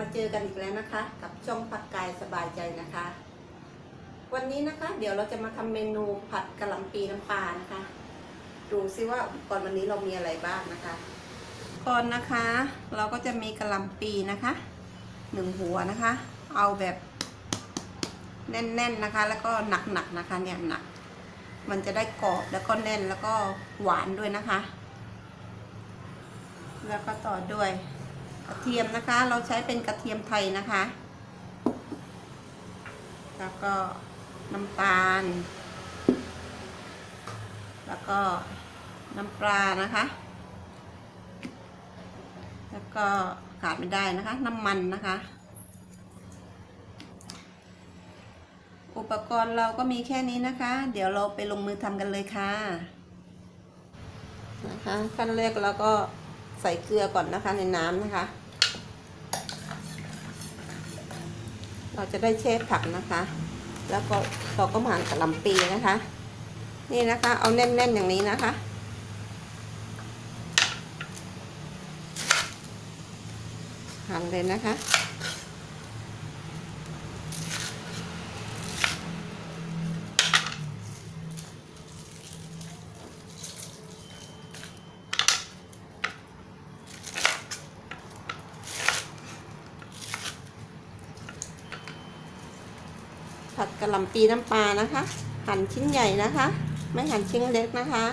มาเจอกันอีกแล้วนะคะ กับช่องผักกายสบายใจนะคะ วันนี้นะคะเดี๋ยวเราจะมาทำเมนูผัดกะหล่ำปีน้ำปลานะคะ ดูซิว่าอุปกรณ์วันนี้เรามีอะไรบ้างนะคะก่อนนะคะ เราก็จะมีกะหล่ำปีนะคะหนึ่งหัวนะคะ เอาแบบแน่นๆนะคะ แล้วก็หนักๆนะคะเนี่ยหนัก มันจะได้กรอบแล้วก็แน่นแล้วก็หวานด้วยนะคะ แล้วก็ต่อด้วย กระเทียมนะคะ เราใช้เป็นกระเทียมไทยนะคะ แล้วก็น้ำตาล แล้วก็น้ำปลานะคะ แล้วก็ขาดไม่ได้นะคะ น้ำมันนะคะ อุปกรณ์เราก็มีแค่นี้นะคะ เดี๋ยวเราไปลงมือทำกันเลยค่ะนะคะขั้นแรกเราก็ ส่เกลือก่อนนะคะในน้ำนะคะ เราจะได้แช่ผักนะคะ แล้วก็เราก็มาหั่นกะหล่ำปีนะคะ นี่นะคะเอาแน่นๆอย่างนี้นะคะหั่นเลยนะคะ กะหล่ำปีน้ำปลานะคะ หั่นชิ้นใหญ่นะคะ ไม่หั่นชิ้นเล็กนะคะ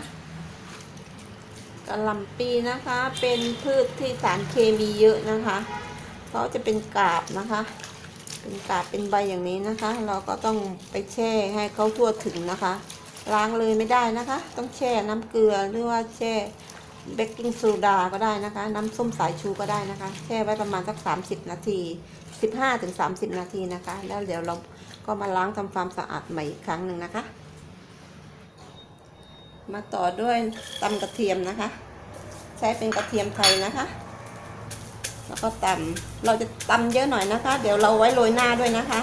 กะหล่ำปีนะคะ เป็นพืชที่สารเคมีเยอะนะคะเขาจะเป็นกาบนะคะ เป็นกาบเป็นใบอย่างนี้นะคะ เราก็ต้องไปแช่ให้เขาทั่วถึงนะคะ ล้างเลยไม่ได้นะคะ ต้องแช่น้ำเกลือหรือว่าแช่เบกกิ้งโซดาก็ได้นะคะ น้ำส้มสายชูก็ได้นะคะ แช่ไว้ประมาณสัก 30 นาที 15-30 นาทีนะคะ แล้วเดี๋ยวเรา ก็มาล้างทำความสะอาดใหม่อีกครั้งหนึ่งนะคะ มาต่อด้วยตำกระเทียมนะคะ ใช้เป็นกระเทียมไทยนะคะ แล้วก็ตำเราจะตำเยอะหน่อยนะคะ เดี๋ยวเราไว้โรยหน้าด้วยนะคะ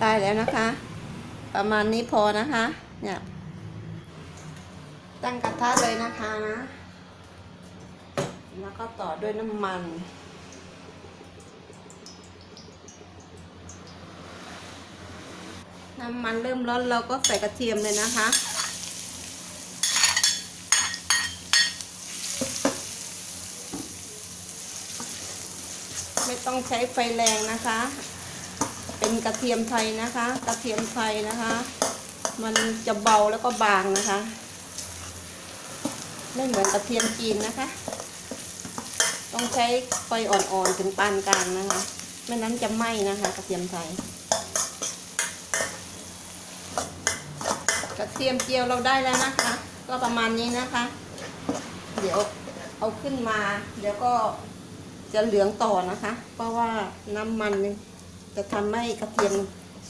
ได้แล้วนะคะ ประมาณนี้พอนะคะ เนี่ย ตั้งกระทะเลยนะคะนะแล้วก็ต่อด้วยน้ำมัน น้ำมันเริ่มร้อนเราก็ใส่กระเทียมเลยนะคะ ไม่ต้องใช้ไฟแรงนะคะ เป็นกระเทียมไทยนะคะ กระเทียมไทยนะคะ มันจะเบาแล้วก็บางนะคะ ไม่เหมือนกระเทียมจีนนะคะ ต้องใช้ไฟอ่อนๆถึงปานกลางนะคะ ไม่นั้นจะไหม้นะคะ กระเทียมไทย กระเทียมเจียวเราได้แล้วนะคะ ก็ประมาณนี้นะคะ เดี๋ยวเอาขึ้นมา เดี๋ยวก็จะเหลืองต่อนะคะ เพราะว่าน้ำมันจะทำให้กระเทียม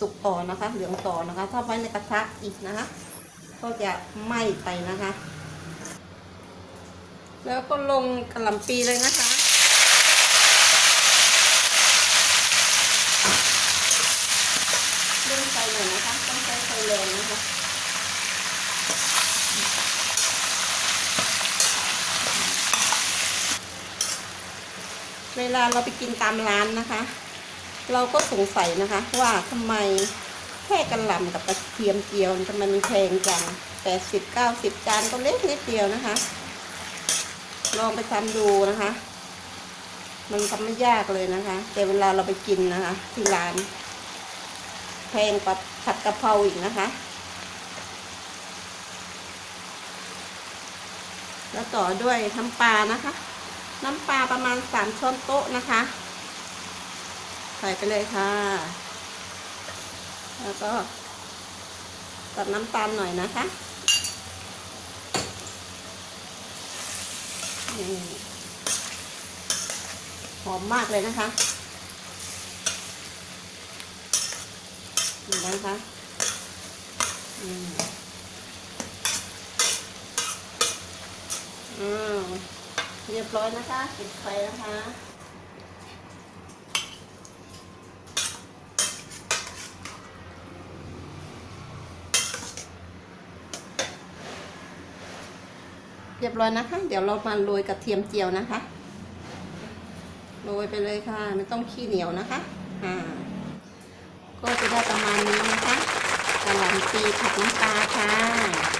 สุกต่อนะคะ เหลืองต่อนะคะ ถ้าไว้ในกระทะอีกนะคะ ก็จะไหม้ไปนะคะ แล้วก็ลงกระหล่ำปีเลยนะคะเร่งไฟหน่อยนะคะ ต้องใช้ไฟแรงนะคะ เวลาเราไปกินตามร้านนะคะ เราก็สงสัยนะคะ ว่าทำไมแค่กระหล่ำกับกระเทียมเจียวทำไมมันแพงจังแปดสิบเก้าสิบจานก็เล็กนิดเดียวนะคะ ลองไปทำดูนะคะ มันทำไม่ยากเลยนะคะ แต่เวลาเราไปกินนะคะ ที่ร้าน แพงกว่าผัดกะเพราอีกนะคะ แล้วต่อด้วยน้ำปลานะคะ น้ำปลาประมาณสามช้อนโต๊ะนะคะ ใส่ไปเลยค่ะ แล้วก็ตัดน้ำตาลหน่อยนะคะหอมมากเลยนะคะนี่นะคะอืมอืม เรียบร้อยนะคะปิดไฟนะคะเรียบร้อยนะคะ เดี๋ยวเรามาโรยกระเทียมเจียวนะคะ โรยไปเลยค่ะ ไม่ต้องขี้เหนียวนะคะ อ่า ก็จะได้ประมาณนี้นะคะกะหล่ำปีผัดน้ำปลาค่ะ